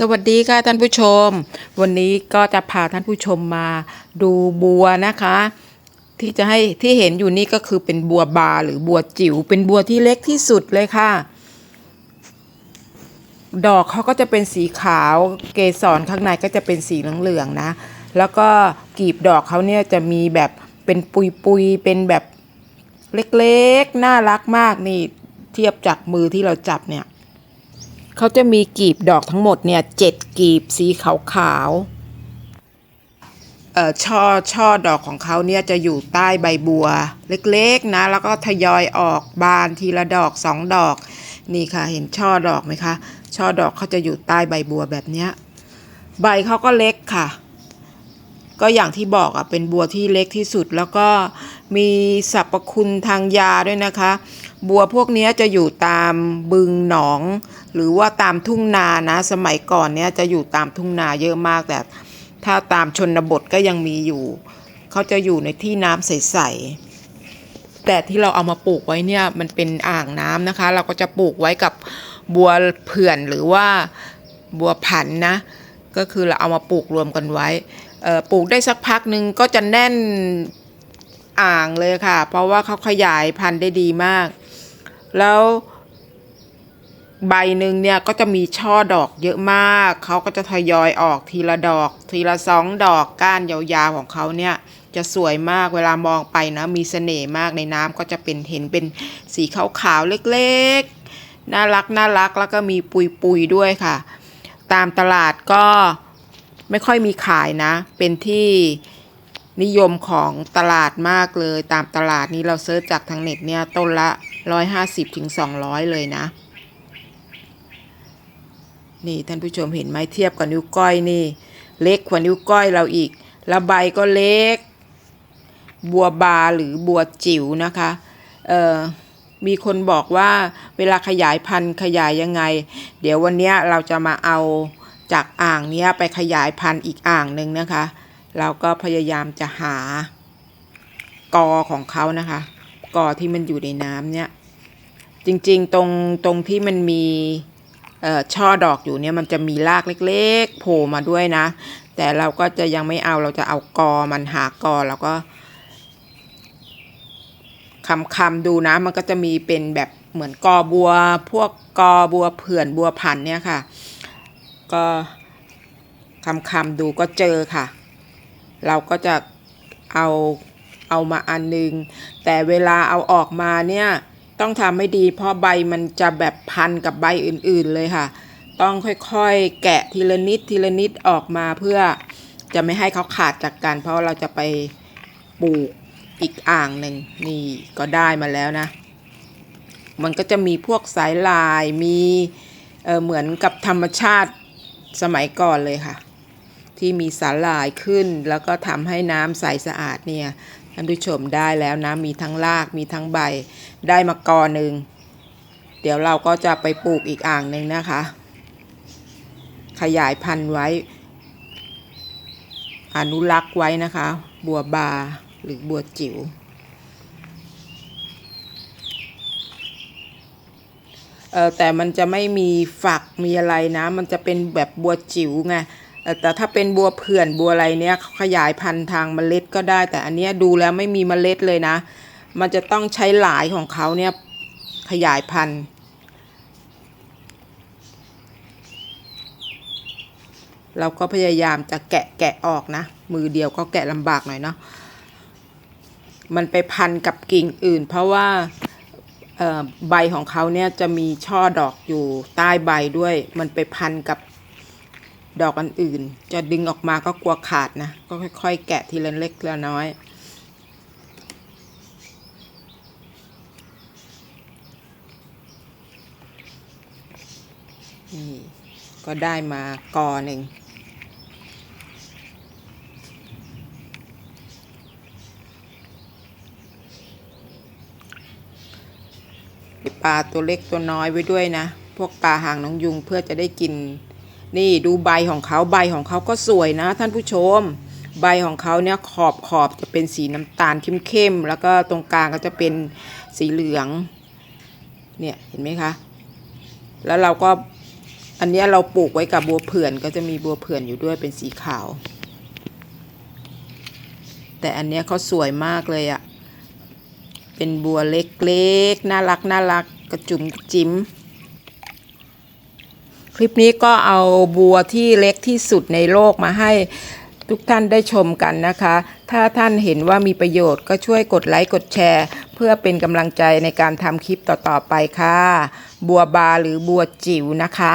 สวัสดีค่ะท่านผู้ชม วันนี้ก็จะพาท่านผู้ชมมาดูบัวนะคะ ที่จะให้ที่เห็นอยู่นี่ก็คือเป็นบัวบาหรือบัวจิ๋วเป็นบัวที่เล็กที่สุดเลยค่ะ ดอกเขาก็จะเป็นสีขาวเกสรข้างในก็จะเป็นสีเหลืองๆนะ แล้วก็กลีบดอกเขาเนี่ยจะมีแบบเป็นปุยๆเป็นแบบเล็กๆ น่ารักมากนี่เทียบจากมือที่เราจับเนี่ย เขาจะมีกลีบดอกทั้งหมดเนี่ยเจ็ดกลีบสีขาวขาวๆเอ่อช่อช่อดอกของเขาเนี่ยจะอยู่ใต้ใบบัว เล็กๆนะ แล้วก็ทยอยออกบานทีละดอกสองดอก นี่ค่ะเห็นช่อดอกไหมคะ ช่อดอกเขาจะอยู่ใต้ใบบัวแบบเนี้ยใบเขาก็เล็กค่ะ ก็อย่างที่บอกอะเป็นบัวที่เล็กที่สุด แล้วก็มีสรรพคุณทางยาด้วยนะคะ บัวพวกนี้จะอยู่ตามบึงหนอง หรือว่าตามทุ่งนานะ สมัยก่อนเนี้ยจะอยู่ตามทุ่งนาเยอะมากแต่ถ้าตามชนบทก็ยังมีอยู่ เขาจะอยู่ในที่น้ำใสๆแต่ที่เราเอามาปลูกไว้เนี่ยมันเป็นอ่างน้ำนะคะ เราก็จะปลูกไว้กับบัวเผื่อนหรือว่าบัวผันนะ ก็คือเราเอามาปลูกรวมกันไว้ปลูกได้สักพักหนึ่งก็จะแน่นอ่างเลยค่ะ เพราะว่าเขาขยายพันธุ์ได้ดีมาก แล้ว ใบหนึ่งเนี่ยก็จะมีช่อดอกเยอะมาก เขาก็จะทยอยออกทีละดอก ทีละสองดอกก้านยาวๆของเขาเนี่ยจะสวยมากเวลามองไปนะมีเสน่ห์มากในน้ำก็จะเป็นเห็นเป็นสีขาวๆเล็กๆ น่ารักน่ารักแล้วก็มีปุยๆด้วยค่ะ ตามตลาดก็ไม่ค่อยมีขายนะ เป็นที่นิยมของตลาดมากเลย ตามตลาดนี้เราเซิร์ชจากทางเน็ตเนี่ยต้นละ 150ถึง200 เลยนะ นี่ท่านผู้ชมเห็นไหมเทียบกับนิ้วก้อยนี่ เล็กกว่านิ้วก้อยเราอีกแล้วใบก็เล็ก บัวบาหรือบัวจิ๋วนะคะเอ่อมีคนบอกว่าเวลาขยายพันธุ์ขยายยังไง เดี๋ยววันนี้เราจะมาเอาจากอ่างนี้ไปขยายพันธุ์อีกอ่างหนึ่งนะคะ เราก็พยายามจะหากอของเขานะคะ กอที่มันอยู่ในน้ำเนี่ย จริงๆตรงตรงที่มันมี ช่อดอกอยู่เนี่ยมันจะมีรากเล็กๆโผล่มาด้วยนะ แต่เราก็จะยังไม่เอาเราจะเอากอมันหากอแล้วก็คำคำดูนะมันก็จะมีเป็นแบบเหมือนกอบัว พวกกอบัวเผื่อนบัวพันเนี่ยค่ะ ก็คำคำดูก็เจอค่ะ เราก็จะเอาเอามาอันนึง แต่เวลาเอาออกมาเนี่ย ต้องทำให้ดีเพราะใบมันจะแบบพันกับใบอื่นๆเลยค่ะ ต้องค่อยๆแกะทีละนิดทีละนิดออกมาเพื่อจะไม่ให้เขาขาดจากกัน เพราะเราจะไปปลูกอีกอ่างหนึ่งนี่ก็ได้มาแล้วนะ มันก็จะมีพวกสายลายมีเเหมือนกับธรรมชาติสมัยก่อนเลยค่ะ ที่มีสาหร่ายขึ้นแล้วก็ทำให้น้ำใสสะอาดเนี่ย ท่านผู้ชมได้แล้วนะ มีทั้งรากมีทั้งใบ ได้มากอหนึ่ง เดี๋ยวเราก็จะไปปลูกอีกอ่างหนึ่งนะคะ ขยายพันธุ์ไว้ อนุรักษ์ไว้นะคะ บัวบาหรือบัวจิ๋วเออแต่มันจะไม่มีฝักมีอะไรนะ มันจะเป็นแบบบัวจิ๋วไง แต่ถ้าเป็นบัวเผื่อนบัวอะไรเนี้ยขยายพันธุ์ทางเมล็ดก็ได้ แต่อันเนี้ยดูแล้วไม่มีเมล็ดเลยนะ มันจะต้องใช้หลายของเขาเนี่ยขยายพันธุ์เราก็พยายามจะแกะแกะออกนะ มือเดียวก็แกะลำบากหน่อยเนาะมันไปพันกับกิ่งอื่น เพราะว่าใบของเขาเนี่ยจะมีช่อดอกอยู่ใต้ใบด้วย มันไปพันกับ ดอกอันอื่น จะดึงออกมาก็กลัวขาดนะ ก็ค่อย ๆ แกะทีละเล็กละน้อย นี่ก็ได้มากอหนึ่งปลาตัวเล็กตัวน้อยไว้ด้วยนะ พวกปลาหางน้องยุงเพื่อจะได้กิน นี่ดูใบของเขาใบของเขาก็สวยนะท่านผู้ชม ใบของเขาเนี่ยขอบขอบจะเป็นสีน้ำตาลเข้มๆแล้วก็ตรงกลางก็จะเป็นสีเหลือง เนี่ยเห็นไหมคะ แล้วเราก็อันนี้เราปลูกไว้กับบัวเผื่อนก็จะมีบัวเผื่อนอยู่ด้วยเป็นสีขาว แต่อันนี้เขาสวยมากเลยอะเป็นบัวเล็กๆ น่ารักน่ารักกระจุ๋มจิ้ม คลิปนี้ก็เอาบัวที่เล็กที่สุดในโลกมาให้ทุกท่านได้ชมกันนะคะ ถ้าท่านเห็นว่ามีประโยชน์ก็ช่วยกดไลค์กดแชร์ เพื่อเป็นกำลังใจในการทำคลิปต่อๆไปค่ะ บัวบาหรือบัวจิ๋วนะคะ